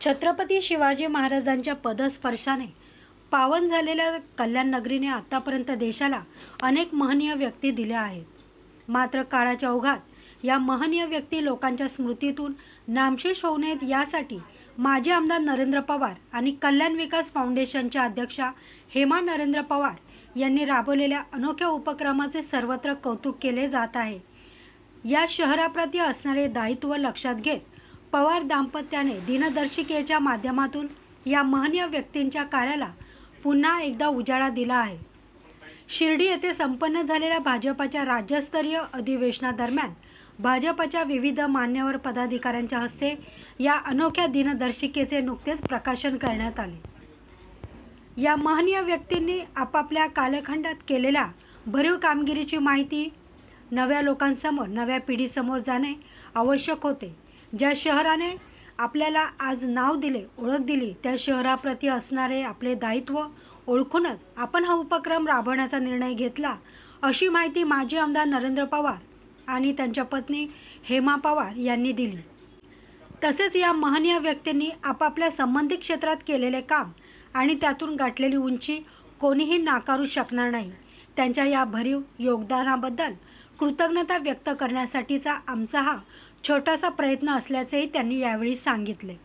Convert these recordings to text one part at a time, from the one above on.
छत्रपती शिवाजी महाराजांच्या पदस्पर्शाने पावन झालेल्या कल्याण नगरीने आतापर्यंत देशाला अनेक महनीय व्यक्ती दिल्या आहेत. मात्र काळाच्या ओघात या महनीय व्यक्ती लोकांच्या स्मृतीतून नामशेष होऊ नयेत यासाठी माजी आमदार नरेंद्र पवार आणि कल्याण विकास फाउंडेशनच्या अध्यक्षा हेमा नरेंद्र पवार यांनी राबवलेल्या अनोख्या उपक्रमाचे सर्वत्र कौतुक केले जात आहे. या शहराप्रती असणारे दायित्व लक्षात घेत पवार दाम्पत्याने दिनदर्शिकेच्या माध्यमातून या महनीय व्यक्तींच्या कार्याला पुन्हा एकदा उजाळा दिला आहे. शिर्डी येथे संपन्न झालेल्या भाजपाच्या राज्यस्तरीय अधिवेशनादरम्यान भाजपाच्या विविध मान्यवर पदाधिकाऱ्यांच्या हस्ते या अनोख्या दिनदर्शिकेचे नुकतेच प्रकाशन करण्यात आले. या महनीय व्यक्तींनी आपापल्या कालखंडात केलेल्या भरीव कामगिरीची माहिती नव्या लोकांसमोर नव्या पिढीसमोर जाणे आवश्यक होते. ज्या शहराने आपल्याला आज नाव दिले ओळख दिली त्या शहराप्रती असणारे आपले दायित्व ओळखूनच आपण हा उपक्रम राबवण्याचा निर्णय घेतला अशी माहिती माजी आमदार नरेंद्र पवार आणि त्यांच्या पत्नी हेमा पवार यांनी दिली. तसेच या महनीय व्यक्तींनी आपापल्या संबंधित क्षेत्रात केलेले काम आणि त्यातून गाठलेली उंची कोणीही नाकारू शकणार नाही. त्यांच्या या भरीव योगदानाबद्दल कृतज्ञता व्यक्त करण्यासाठीचा आमचा हा छोटासा प्रयत्न असल्याचेही त्यांनी यावेळी सांगितले.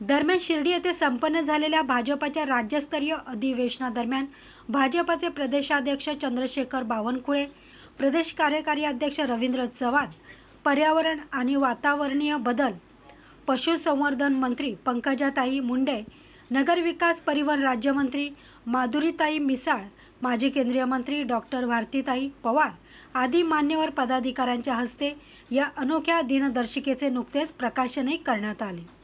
दरम्यान शिर्डी येथे संपन्न झालेल्या भाजपाच्या राज्यस्तरीय अधिवेशनादरम्यान भाजपाचे प्रदेशाध्यक्ष चंद्रशेखर बावनकुळे प्रदेश कार्यकारी अध्यक्ष रवींद्र चव्हाण पर्यावरण आणि वातावरणीय बदल पशुसंवर्धन मंत्री पंकजाताई मुंडे नगरविकास परिवहन राज्यमंत्री माधुरीताई मिसाळ माजी केंद्रीय मंत्री डॉक्टर भारतीताई पवार आदी मान्यवर पदाधिकाऱ्यांच्या हस्ते या अनोख्या दिनदर्शिकेचे नुकतेच प्रकाशनही करण्यात आले.